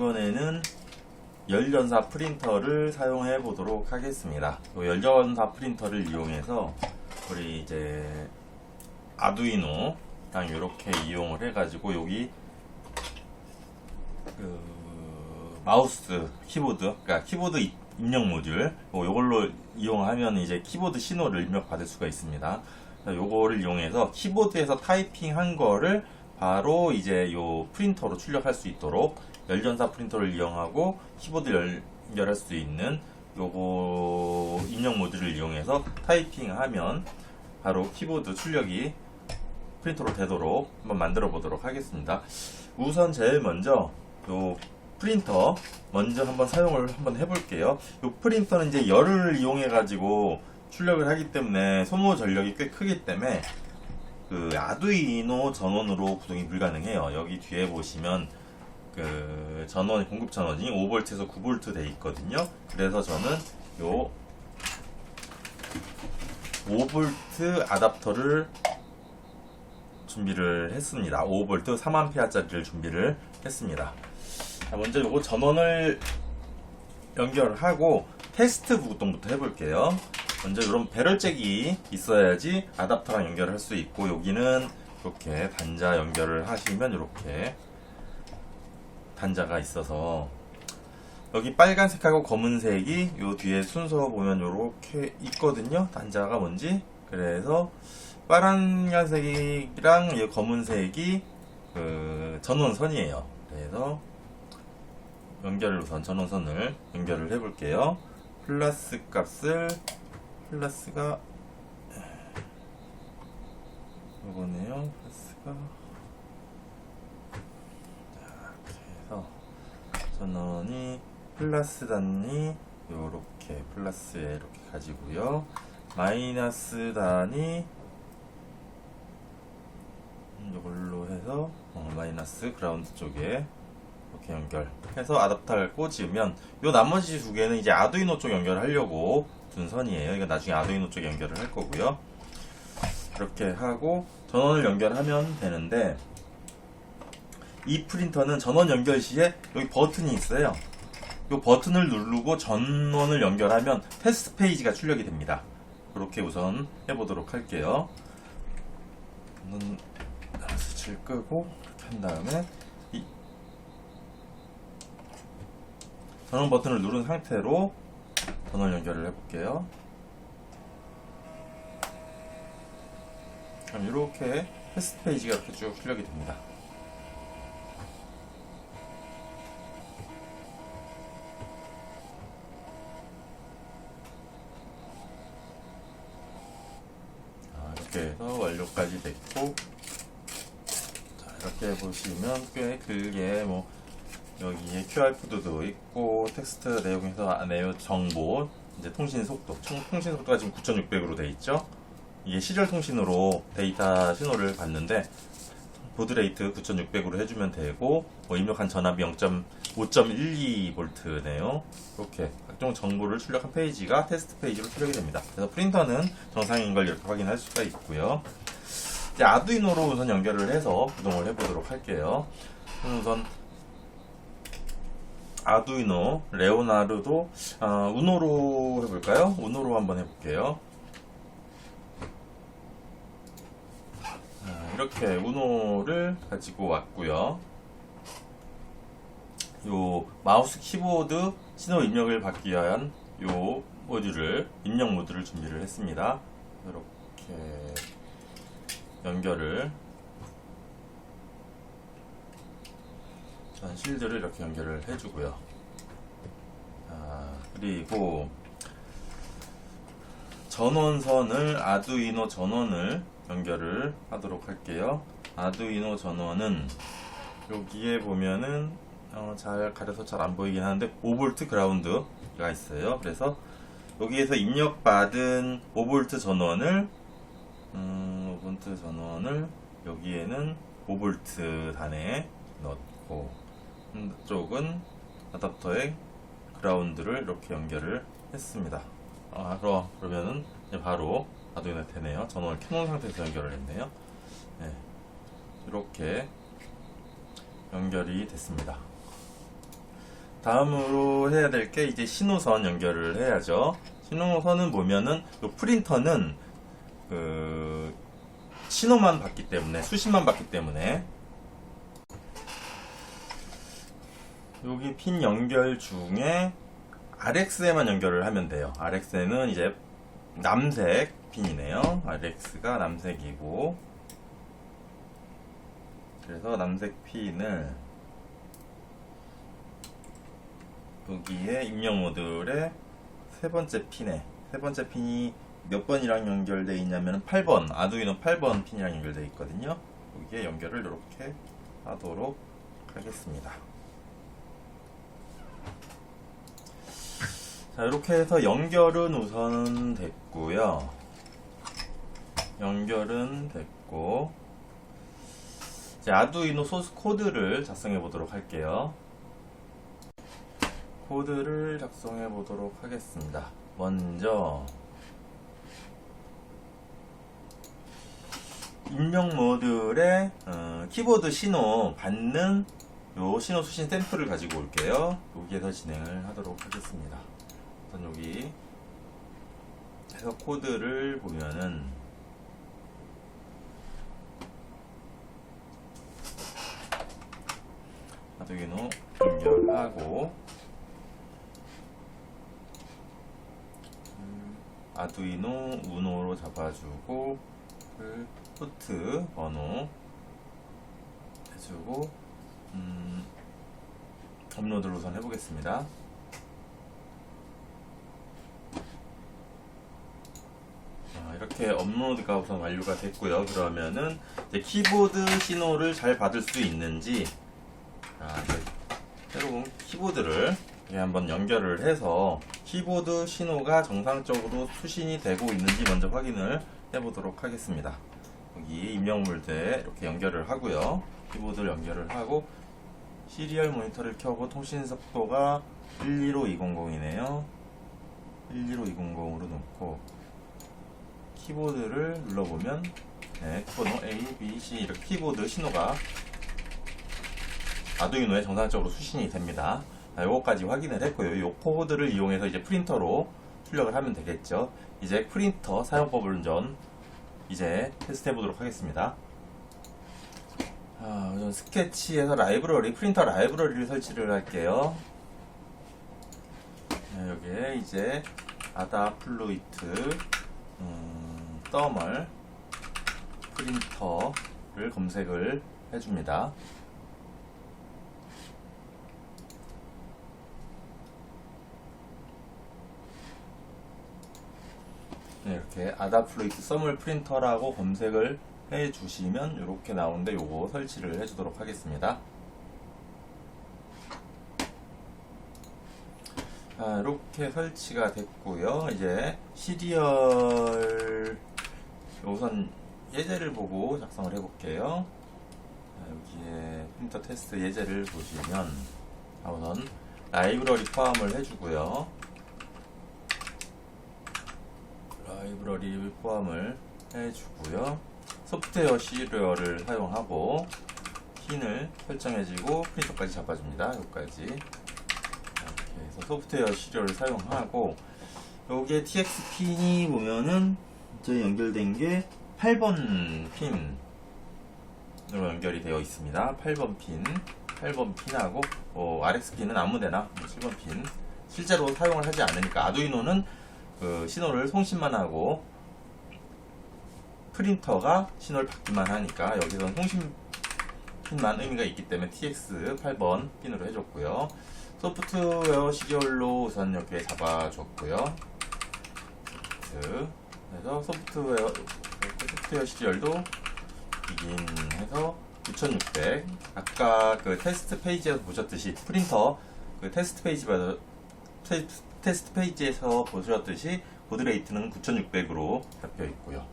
이번에는 열전사 프린터를 사용해 보도록 하겠습니다. 이 열전사 프린터를 이용해서 우리 이제 아두이노랑 이렇게 이용을 해가지고 여기 그 마우스, 키보드, 그러니까 키보드 입- 입력 모듈, 뭐 요걸로 이용하면 이제 키보드 신호를 입력 받을 수가 있습니다. 요거를 이용해서 키보드에서 타이핑한 거를 바로 이제 요 프린터로 출력할 수 있도록 열전사 프린터를 이용하고 키보드 열, 연결할 수 있는 요거 입력 모듈을 이용해서 타이핑하면 바로 키보드 출력이 프린터로 되도록 한번 만들어 보도록 하겠습니다. 우선 제일 먼저 요 프린터 먼저 한번 사용을 한번 해볼게요. 요 프린터는 이제 열을 이용해 가지고 출력을 하기 때문에 소모 전력이 꽤 크기 때문에 그 아두이노 전원으로 구동이 불가능해요. 여기 뒤에 보시면 그 전원 공급 전원이 5V에서 9V 돼 있거든요. 그래서 저는 요 5V 아답터를 준비를 했습니다. 5V 3A짜리를 준비를 했습니다. 자, 먼저 요거 전원을 연결하고 테스트 구동부터 해볼게요. 먼저 이런 배럴잭이 있어야지 아답터랑 연결을 할수 있고 여기는 이렇게 단자 연결을 하시면 이렇게 단자가 있어서 여기 빨간색하고 검은색이 요 뒤에 순서 보면 이렇게 있거든요. 단자가 뭔지. 그래서 빨간색이랑 이 검은색이 그 전원선이에요. 그래서 연결을 우선 전원선을 연결을 해 볼게요. 플러스 값을 플러스가 요거네요. 플러스가 1,000원이 플러스 단이 이렇게 플러스에 이렇게 가지고요. 마이너스 단이 이걸로 해서 어, 마이너스 그라운드 쪽에 이렇게 연결해서 아답터를 꽂으면 이 나머지 두 개는 이제 아두이노 쪽 연결하려고 둔 선이에요. 이거 나중에 아두이노 쪽 연결을 할 거고요. 이렇게 하고 전원을 연결하면 되는데 이 프린터는 전원 연결 시에 여기 버튼이 있어요. 이 버튼을 누르고 전원을 연결하면 테스트 페이지가 출력이 됩니다. 그렇게 우선 해보도록 할게요. 눈 스위치를 끄고 한 다음에 이 전원 버튼을 누른 상태로 전원 연결을 해볼게요. 그럼 이렇게 테스트 페이지가 이렇게 쭉 출력이 됩니다. 완료까지 됐고 자, 이렇게 보시면 꽤 길게 뭐 여기에 QR 코드도 있고 텍스트 내용에서 내용 정보 이제 통신 속도 총- 통신 속도가 지금 9,600으로 돼 있죠. 이게 시절 통신으로 데이터 신호를 받는데 보드레이트 9600으로 해주면 되고 뭐 입력한 전압이 0.5.12V네요. 이렇게 각종 정보를 출력한 페이지가 테스트 페이지로 출력이 됩니다. 그래서 프린터는 정상인 걸 이렇게 확인할 수가 있고요. 이제 아두이노로 우선 연결을 해서 구동을 해보도록 할게요. 우선 아두이노, 레오나르도, 아, 우노로 해볼까요? 우노로 한번 해볼게요. 자, 이렇게 우노를 가지고 왔고요. 요 마우스 키보드 신호 입력을 받기 위한 요 모듈을 입력 모듈을 준비를 했습니다. 이렇게 연결을 전 실드를 이렇게 연결을 해주고요. 자, 그리고 전원선을 아두이노 전원을 연결을 하도록 할게요. 아두이노 전원은 여기에 보면은 어, 잘 가려서 잘 안 보이긴 하는데 5V 그라운드가 있어요. 그래서 여기에서 입력받은 5V 전원을 음, 5V 전원을 여기에는 5V 단에 넣고 한쪽은 아답터에 그라운드를 이렇게 연결을 했습니다. 아, 그럼 그러면은 바로 아두이노 되네요. 전원을 켜놓은 상태에서 연결을 했네요. 네, 이렇게 연결이 됐습니다. 다음으로 해야 될 게 이제 신호선 연결을 해야죠. 신호선은 보면은 요 프린터는 그 신호만 받기 때문에 수신만 받기 때문에 여기 핀 연결 중에 RX에만 연결을 하면 돼요. RX에는 이제 남색 핀이네요. RX가 남색이고 그래서 남색 핀을 여기에 입력 모듈의 세 번째 핀에 세 번째 핀이 몇 번이랑 연결되어 있냐면 8번 아두이노 8번 핀이랑 연결되어 있거든요. 여기에 연결을 이렇게 하도록 하겠습니다. 자 이렇게 해서 연결은 우선 됐고요. 연결은 됐고 이제 아두이노 소스 코드를 작성해 보도록 할게요. 코드를 작성해 보도록 하겠습니다. 먼저 입력 모듈에 어, 키보드 신호 받는 요 신호 수신 샘플을 가지고 올게요. 여기에서 진행을 하도록 하겠습니다. 우선 여기 해서 코드를 보면은 아두이노 연결하고 음, 아두이노 우노로 잡아주고 그 포트 번호 해주고 음, 업로드를 우선 해보겠습니다. 자, 이렇게 업로드가 우선 완료가 됐고요. 그러면은 키보드 신호를 잘 받을 수 있는지 자, 새로운 키보드를 한번 연결을 해서 키보드 신호가 정상적으로 수신이 되고 있는지 먼저 확인을 해보도록 하겠습니다. 여기 입력물대 이렇게 연결을 하고요. 키보드를 연결을 하고 시리얼 모니터를 켜고 통신 속도가 125200이네요. 125200으로 놓고 키보드를 눌러보면 네, 키보드 A, B, C 이렇게 키보드 신호가 아두이노에 정상적으로 수신이 됩니다. 자, 요거까지 확인을 했고요. 요 코드를 이용해서 이제 프린터로 출력을 하면 되겠죠. 이제 프린터 사용법을 전 이제 테스트 해보도록 하겠습니다. 아, 우선 스케치에서 라이브러리, 프린터 라이브러리를 설치를 할게요. 네, 여기에 이제 아다플로이트, 음, 더멀, 프린터를 검색을 해줍니다. 네, 이렇게 아다플로이트 써멀 프린터라고 검색을 해 주시면 이렇게 나오는데 요거 설치를 해 주도록 하겠습니다. 자, 이렇게 설치가 됐고요. 이제 시리얼 우선 예제를 보고 작성을 해 볼게요. 여기에 프린터 테스트 예제를 보시면 자, 우선 라이브러리 포함을 해주고요. 라이브러리 포함을 해주고요. 소프트웨어 시리얼을 사용하고 핀을 설정해주고 프린터까지 잡아줍니다. 여기까지 이렇게 해서 소프트웨어 시리얼을 사용하고 여기에 TX 핀이 보면은 이제 연결된 게 8번 핀으로 연결이 되어 있습니다. 8번 핀, 8번 핀하고 어, RX 핀은 아무데나 7번 핀 실제로 사용을 하지 않으니까 아두이노는 그 신호를 송신만 하고 프린터가 신호를 받기만 하니까 여기서는 송신 핀만 의미가 있기 때문에 TX 8번 핀으로 해줬고요. 소프트웨어 시리얼로 우선 이렇게 잡아줬고요. 그래서 소프트웨어 소프트웨어 시리얼도 비긴 해서 9600 아까 그 테스트 페이지에서 보셨듯이 프린터 그 테스트 페이지마다 테스트 테스트 페이지에서 보셨듯이 보드레이트는 9600으로 잡혀 있고요.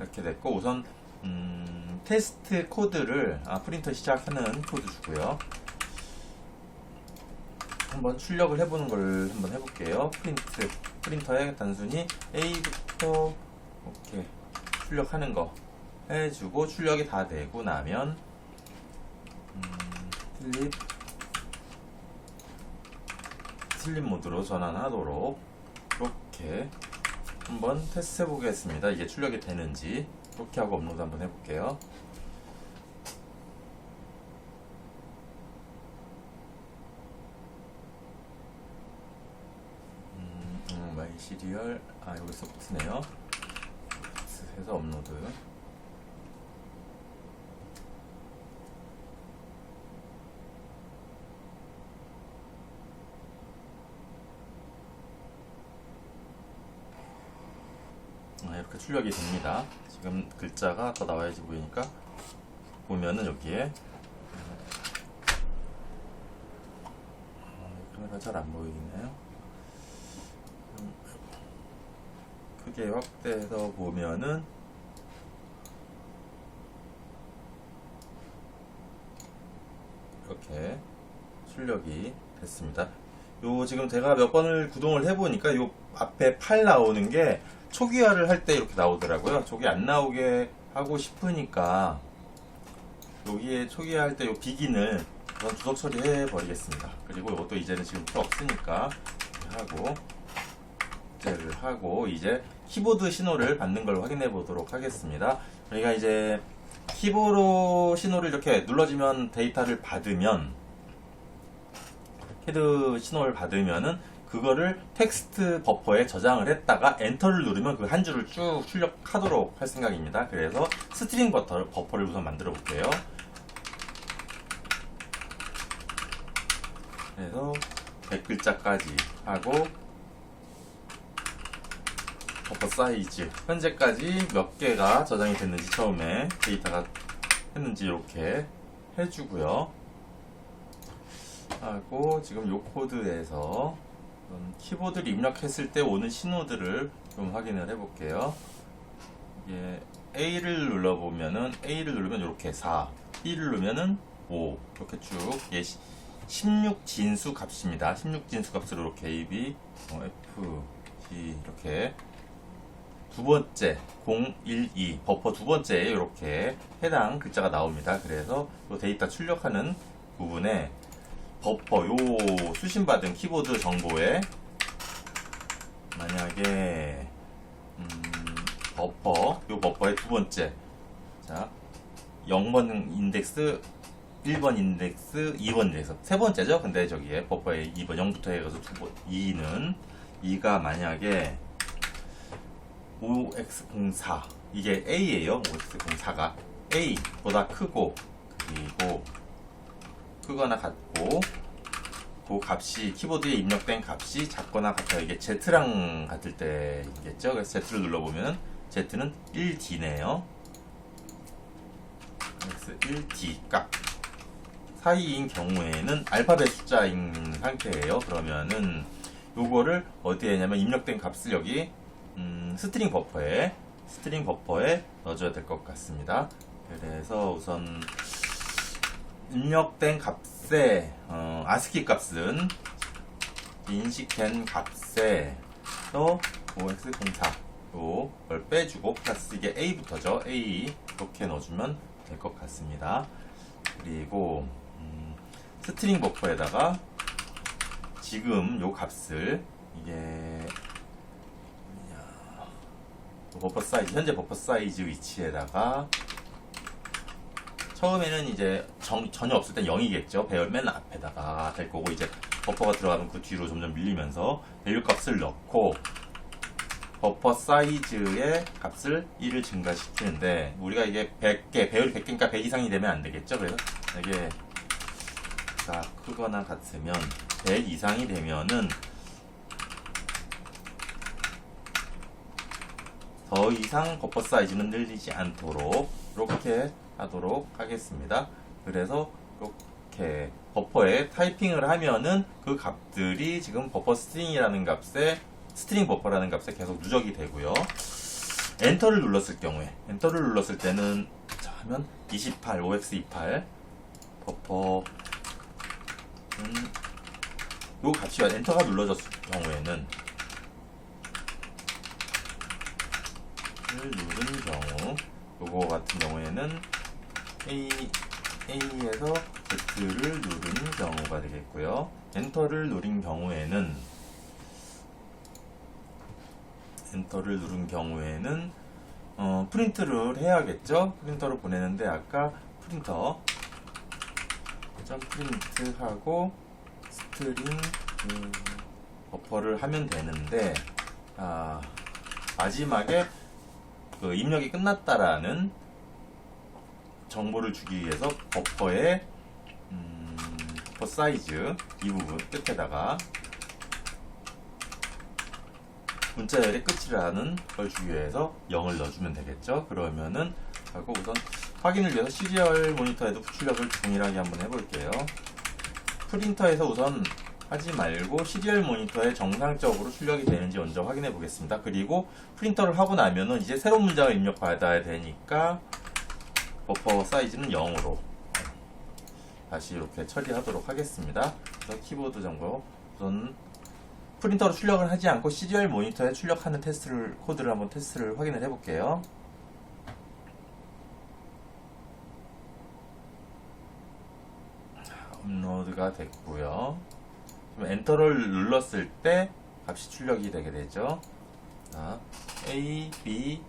이렇게 됐고 우선 음, 테스트 코드를 아, 프린터 시작하는 코드 주고요. 한번 출력을 해보는 걸 한번 해볼게요. 프린트 프린터에 단순히 A부터 이렇게 출력하는 거 해주고 출력이 다 되고 나면 음, 클립 슬림 모드로 전환하도록 이렇게 한번 테스트 해 보겠습니다. 이게 출력이 되는지 이렇게 하고 업로드 한번 해볼게요. 음, 음, 마이 시리얼 아 여기 소프트네요. 해서 업로드. 이렇게 출력이 됩니다. 지금 글자가 더 나와야지 보이니까 보면은 여기에 어, 카메라 잘 안 보이네요. 음, 크게 확대해서 보면은 이렇게 출력이 됐습니다. 요 지금 제가 몇 번을 구동을 해보니까 요 앞에 8 나오는 게 초기화를 할 때 이렇게 나오더라고요. 저기 안 나오게 하고 싶으니까 여기에 초기화 할 때 요 비긴을 우선 주석 처리해 버리겠습니다. 그리고 이것도 이제는 지금 필요 없으니까 하고 삭제를 하고 이제 키보드 신호를 받는 걸 확인해 보도록 하겠습니다. 저희가 이제 키보드 신호를 이렇게 눌러지면 데이터를 받으면 헤드 신호를 받으면은 그거를 텍스트 버퍼에 저장을 했다가 엔터를 누르면 그 한 줄을 쭉 출력하도록 할 생각입니다. 그래서 스트링 버터, 버퍼를 우선 만들어 볼게요. 그래서 100글자까지 하고 버퍼 사이즈 현재까지 몇 개가 저장이 됐는지 처음에 데이터가 했는지 이렇게 해주고요. 하고 지금 요 코드에서 음, 키보드를 입력했을 때 오는 신호들을 좀 확인을 해 볼게요. 이게 A를 눌러보면은 A를 누르면 이렇게 4, B를 누르면은 5 이렇게 쭉 이게 16 진수 값입니다. 16 진수 값으로 이렇게 A, B, 어, F, G 이렇게 두 번째 0, 1, 2 버퍼 두 번째에 이렇게 해당 글자가 나옵니다. 그래서 이 데이터 출력하는 부분에 버퍼 요 수신받은 키보드 정보에 만약에 음, 버퍼 요 버퍼의 두 번째. 자 0번 인덱스 1번 인덱스 2번 인덱스. 세 번째죠? 근데 저기에 버퍼의 2번 0부터 해가지고 두 번, 2는 2가 만약에 OX04 이게 A예요 OX04가. A보다 크고 그리고 크거나 같고 그 값이 키보드에 입력된 값이 작거나 같아요. 이게 Z랑 같을 때이겠죠. 그래서 Z를 눌러보면 Z는 1D네요. 그래서 1D 값 사이인 경우에는 알파벳 숫자인 상태예요. 그러면은 요거를 어디에 했냐면 입력된 값을 여기 음, 스트링 버퍼에 스트링 버퍼에 넣어줘야 될 것 같습니다. 그래서 우선 입력된 값에 어, 아스키 값은 인식된 값에 또 OX04 요걸 빼주고 플러스 이게 A부터죠. A 이렇게 넣어주면 될 것 같습니다. 그리고 음, 스트링 버퍼에다가 지금 요 값을 이게 버퍼 사이즈 현재 버퍼 사이즈 위치에다가 처음에는 이제 정- 전혀 없을 땐 0이겠죠. 배열 맨 앞에다가 될 거고 이제 버퍼가 들어가면 그 뒤로 점점 밀리면서 밸류 값을 넣고 버퍼 사이즈의 값을 1을 증가시키는데 우리가 이게 100개, 배열이 100개니까 100 이상이 되면 안 되겠죠. 그래서 이게 가 크거나 같으면 100 이상이 되면은 더 이상 버퍼 사이즈는 늘리지 않도록 이렇게 하도록 하겠습니다. 그래서 이렇게 버퍼에 타이핑을 하면은 그 값들이 지금 버퍼 스트링이라는 값에 스트링 버퍼라는 값에 계속 누적이 되고요. 엔터를 눌렀을 경우에 엔터를 눌렀을 때는 자 하면 28 OX28 버퍼 음, 요 값이 엔터가 눌러졌을 경우에는 를 누른 경우 요거 같은 경우에는 A A에서 Z를 누른 경우가 되겠고요. 엔터를 누른 경우에는 엔터를 누른 경우에는 어, 프린트를 해야겠죠. 프린터를 보내는데 아까 프린터 점 프린트하고 스트링 그 버퍼를 하면 되는데 아, 마지막에 그 입력이 끝났다라는 정보를 주기 위해서 버퍼의 음, 버퍼 사이즈 이 부분 끝에다가 문자열의 끝이라는 걸 주기 위해서 0을 넣어주면 되겠죠. 그러면은 하고 우선 확인을 위해서 시리얼 모니터에도 출력을 동일하게 한번 해볼게요. 프린터에서 우선 하지 말고 시리얼 모니터에 정상적으로 출력이 되는지 먼저 확인해 보겠습니다. 그리고 프린터를 하고 나면은 이제 새로운 문장을 입력받아야 되니까 버퍼 사이즈는 0으로 다시 이렇게 처리하도록 하겠습니다. 그래서 키보드 정보 우선 프린터로 출력을 하지 않고 시리얼 모니터에 출력하는 테스트를 코드를 한번 테스트를 확인을 해볼게요. 업로드가 됐고요. 그럼 엔터를 눌렀을 때 값이 출력이 되게 되죠. 자, A, B,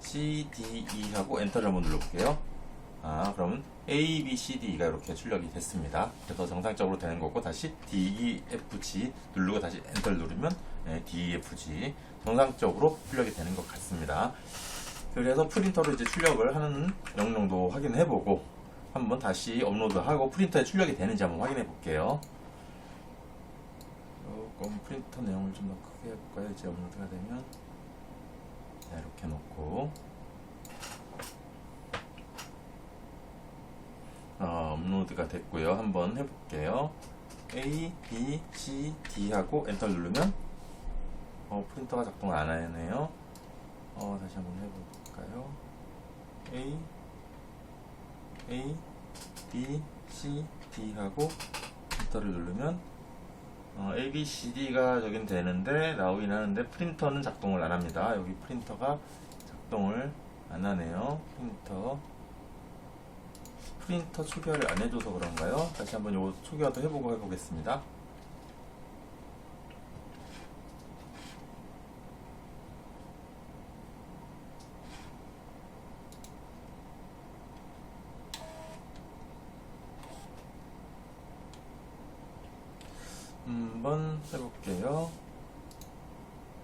C, D, E 하고 엔터를 한번 눌러볼게요. 아, 그러면 A, B, C, D가 이렇게 출력이 됐습니다. 그래서 정상적으로 되는 거고 다시 D, E, F, G 누르고 다시 엔터를 누르면 네, D, E, F, G 정상적으로 출력이 되는 것 같습니다. 그래서 프린터로 이제 출력을 하는 명령도 확인해보고 한번 다시 업로드하고 프린터에 출력이 되는지 한번 확인해 볼게요. 조금 프린터 내용을 좀 더 크게 해볼까요? 이제 업로드가 되면 자, 이렇게 놓고 어, 업로드가 됐고요. 한번 해볼게요. A, B, C, D 하고 엔터 누르면 어, 프린터가 작동을 안 하네요. 어, 다시 한번 해볼까요? A, A, B, C, D 하고 엔터를 누르면 어, A, B, C, D가 저긴 되는데 나오긴 하는데 프린터는 작동을 안 합니다. 여기 프린터가 작동을 안 하네요. 프린터 프린터 초기화를 안 해줘서 그런가요? 다시 한번 요 초기화도 해보고 해보겠습니다. 한번 해볼게요.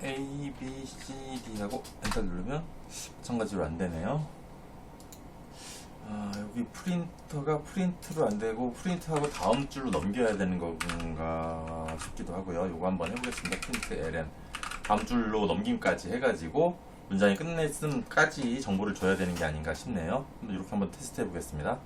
A, B, C, D 하고 엔터 누르면 마찬가지로 안 되네요. 프린터가 프린트로 안 되고 프린트하고 다음 줄로 넘겨야 되는 건가 싶기도 하고요. 요거 한번 해보겠습니다. 프린트 ln 다음 줄로 넘김까지 해가지고 문장이 끝냈음까지 정보를 줘야 되는 게 아닌가 싶네요. 이렇게 한번 테스트 해보겠습니다.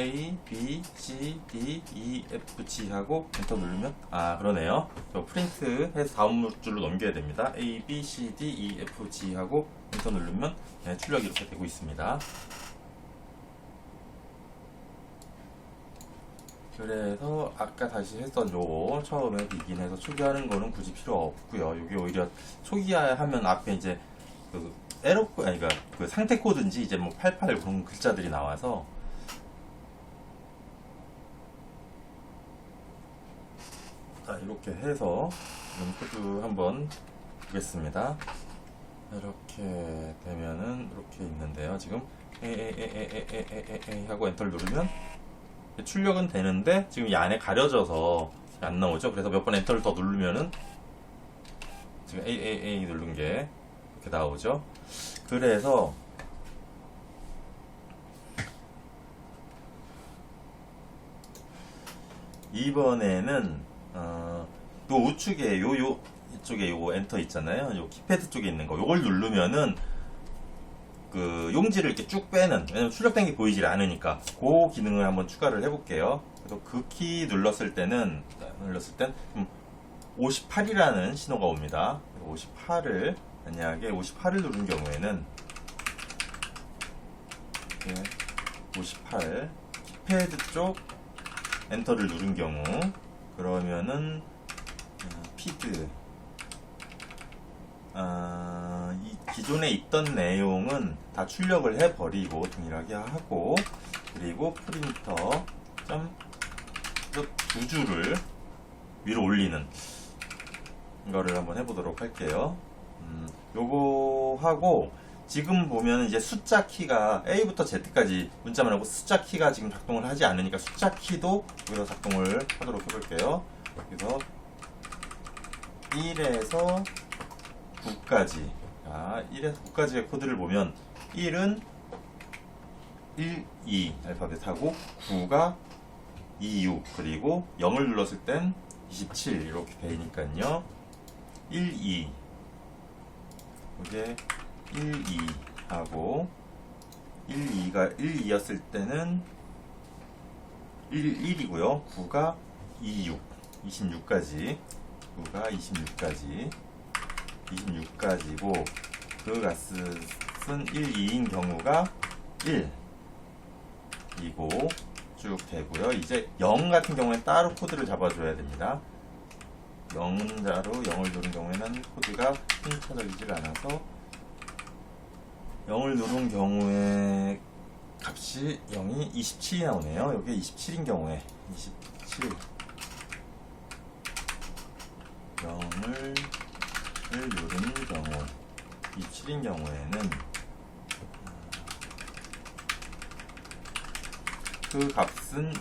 A, B, C, D, E, F, G 하고 엔터 누르면 아 그러네요. 저 프린트 해서 다음 줄로 넘겨야 됩니다. A, B, C, D, E, F, G 하고 엔터 누르면 네, 출력이 이렇게 되고 있습니다. 그래서 아까 다시 했던 요거 처음에 비긴해서 초기화하는 거는 굳이 필요 없고요. 이게 오히려 초기화하면 앞에 이제 그 에러 아니 그러니까 그 상태 코드인지 이제 뭐88 그런 글자들이 나와서 이렇게 해서 코드 한번 보겠습니다. 이렇게 되면은 이렇게 있는데요. 지금 에에에에에에에 하고 엔터를 누르면 출력은 되는데 지금 이 안에 가려져서 안 나오죠. 그래서 몇 번 엔터를 더 누르면은 지금 A A A 누른 게 이렇게 나오죠. 그래서 이번에는 어, 요 우측에 요 요 이쪽에 요 엔터 있잖아요. 요 키패드 쪽에 있는 거 요걸 누르면은 그 용지를 이렇게 쭉 빼는 왜냐면 출력된 게 보이질 않으니까 그 기능을 한번 추가를 해볼게요. 그래서 그 키 눌렀을 때는 눌렀을 땐 58이라는 신호가 옵니다. 58을 만약에 58을 누른 경우에는 이렇게 58 키패드 쪽 엔터를 누른 경우 그러면은 어, 스피드 아, 이 기존에 있던 내용은 다 출력을 해버리고 동일하게 하고 그리고 프린터 점두 줄을 위로 올리는 거를 한번 해보도록 할게요. 음, 요거 하고 지금 보면 이제 숫자 키가 A부터 Z까지 문자만 하고 숫자 키가 지금 작동을 하지 않으니까 숫자 키도 여기서 작동을 하도록 해볼게요. 그래서 1에서 9까지. 자, 1에서 9까지의 코드를 보면 1은 1, 2 알파벳하고 9가 2, 6 그리고 0을 눌렀을 땐 27 이렇게 되니까요. 1, 2 이게 1, 2 하고 1, 2가 1, 2였을 때는 1, 1이고요. 9가 2, 6 26까지 9가 26까지 26까지고 그 가스는 1, 2인 경우가 1 이고 쭉 되고요. 이제 0 같은 경우에는 따로 코드를 잡아줘야 됩니다. 0자로 0을 누른 경우에는 코드가 찾아지질 않아서 0을 누른 경우에 값이 0이 27이 나오네요. 여기 27인 경우에 27 0을 누른 경우 27인 경우에는 그 값은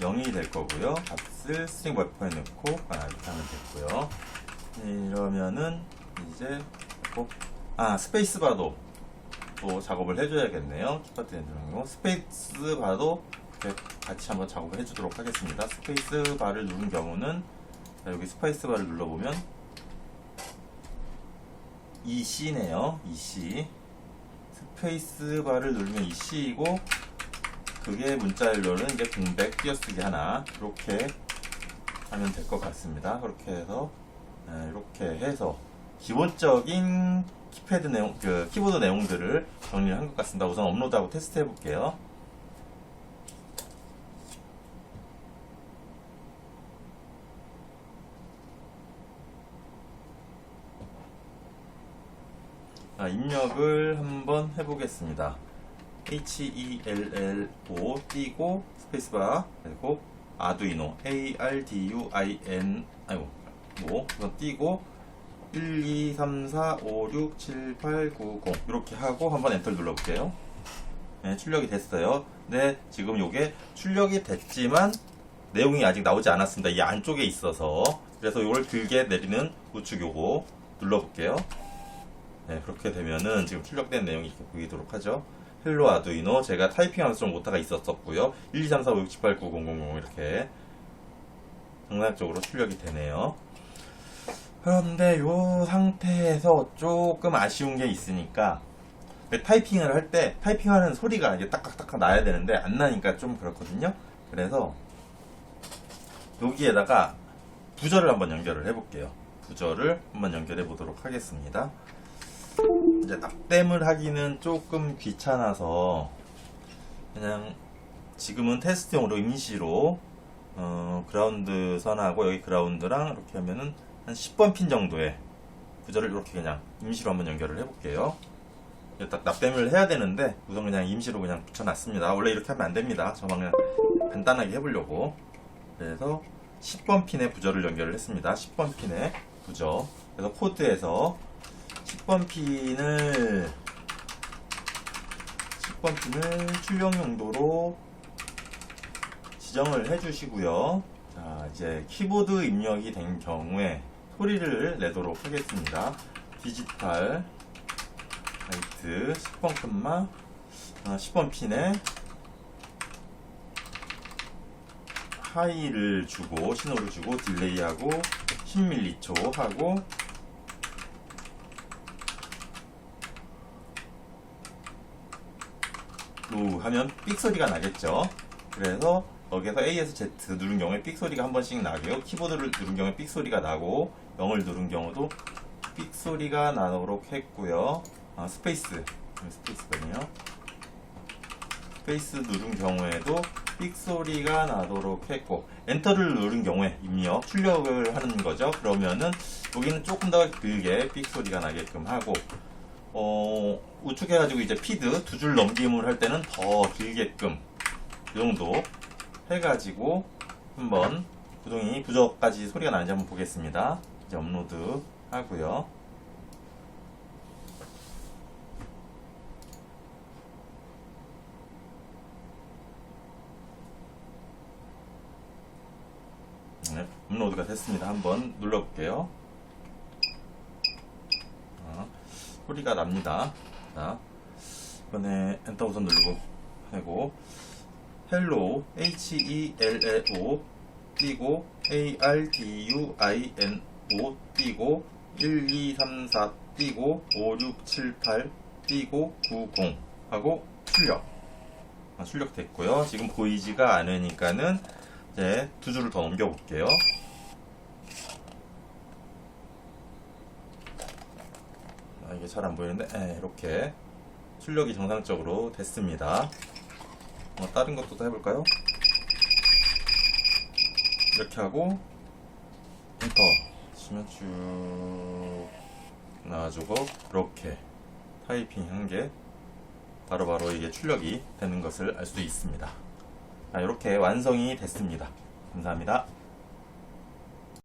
0이 될 거고요. 값을 스트링 버퍼에 넣고 아, 이렇게 하면 됐고요. 이러면은 이제 꼭, 아 스페이스바도 또 작업을 해줘야겠네요. 키파트 엔드는 거 스페이스바도 같이 한번 작업을 해주도록 하겠습니다. 스페이스바를 누른 경우는 자, 여기 스페이스바를 눌러보면 EC네요. EC 스페이스바를 누르면 EC이고 그게 문자열로는 이제 공백 띄어쓰기 하나 이렇게 하면 될 것 같습니다. 그렇게 해서 네, 이렇게 해서 기본적인 키패드 내용, 그 키보드 내용들을 정리를 한 것 같습니다. 우선 업로드하고 테스트 해볼게요. 입력을 한번 해보겠습니다. H-E-L-L-O 띄고 스페이스바 그리고 아두이노 A-R-D-U-I-N 아이고 뭐 띄고 1, 2, 3, 4, 5, 6, 7, 8, 9, 0 이렇게 하고 한번 엔터를 눌러볼게요. 네, 출력이 됐어요. 네, 지금 요게 출력이 됐지만 내용이 아직 나오지 않았습니다. 이 안쪽에 있어서 그래서 이걸 길게 내리는 우측 요거 눌러볼게요. 네, 그렇게 되면은 지금 출력된 내용이 이렇게 보이도록 하죠. 헬로 아두이노 제가 타이핑하면서 좀 오타가 있었었고요. 1, 2, 3, 4, 5, 6, 7, 8, 9, 0, 0, 0 이렇게 정상적으로 출력이 되네요. 그런데 이 상태에서 조금 아쉬운 게 있으니까 타이핑을 할 때 타이핑하는 소리가 이게 딱딱딱 나야 되는데 안 나니까 좀 그렇거든요. 그래서 여기에다가 부저를 한번 연결을 해볼게요. 부저를 한번 연결해 보도록 하겠습니다. 이제 납땜을 하기는 조금 귀찮아서 그냥 지금은 테스트용으로 임시로 어, 그라운드 선하고 여기 그라운드랑 이렇게 하면은 한 10번 핀 정도의 부저를 이렇게 그냥 임시로 한번 연결을 해볼게요. 딱 납땜을 해야 되는데 우선 그냥 임시로 그냥 붙여놨습니다. 원래 이렇게 하면 안 됩니다. 저만 그냥 간단하게 해보려고. 그래서 10번 핀에 부저를 연결을 했습니다. 10번 핀에 부저. 그래서 코드에서 10번 핀을 10번 핀을 출력 용도로 지정을 해주시고요. 자, 이제 키보드 입력이 된 경우에 소리를 내도록 하겠습니다. 디지털 라이트 10번 컷만 10번 핀에 하이를 주고 신호를 주고 딜레이하고 10m초 하고 우 하면 삑 소리가 나겠죠. 그래서 여기에서 A에서 Z 누른 경우에 삑 소리가 한 번씩 나고요. 키보드를 누른 경우에 삑 소리가 나고 0을 누른 경우도 삑 소리가 나도록 했고요. 아, 스페이스 스페이스거든요. 스페이스 누른 경우에도 삑 소리가 나도록 했고 엔터를 누른 경우에 입력 출력을 하는 거죠. 그러면은 여기는 조금 더 길게 삑 소리가 나게끔 하고 어, 우측 해가지고 이제 피드 두 줄 넘김을 할 때는 더 길게끔 이 정도 해가지고 한번 구동이 부적까지 소리가 나는지 한번 보겠습니다. 이제 업로드 하고요. 네, 업로드가 됐습니다. 한번 눌러볼게요. 아, 소리가 납니다. 자, 이번에 엔터 우선 누르고 하고 헬로 H E L L O 띄고 A R D U I N O 띄고 1 2 3 4 띄고 5 6 7 8 띄고 9 0 하고 출력 아, 출력 됐고요. 지금 보이지가 않으니까는 이제 두 줄을 더 넘겨 볼게요. 아, 이게 잘 안 보이는데 에, 이렇게 출력이 정상적으로 됐습니다. 어, 다른 것도 또 해볼까요? 이렇게 하고 엔터 치면 쭉 나와주고 이렇게 타이핑 한 게 바로바로 이게 출력이 되는 것을 알 수 있습니다. 아, 이렇게 완성이 됐습니다. 감사합니다.